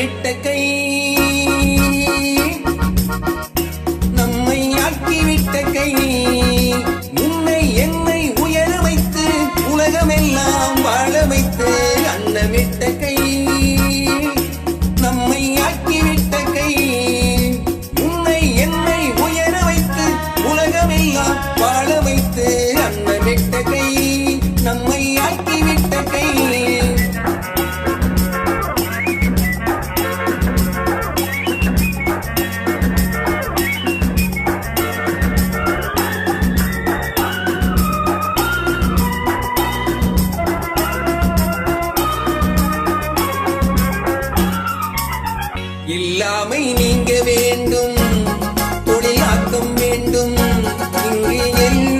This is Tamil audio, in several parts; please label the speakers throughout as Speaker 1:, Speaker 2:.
Speaker 1: விட்ட கை. நம்மை ஆக்கிவிட்ட கை. உன்னை என்னை உயர வைத்து உலகமெல்லாம் வாழ வைத்து அன்னமிட்ட கை. இல்லாமை நீங்க வேண்டும் தொழிலாக்கம் வேண்டும். இங்கு எல்லாம்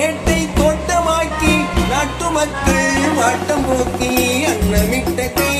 Speaker 1: மேட்டை தோட்டமாக்கி நாட்டு மக்கள் வாட்டம் போக்கி அன்னமிட்ட கை.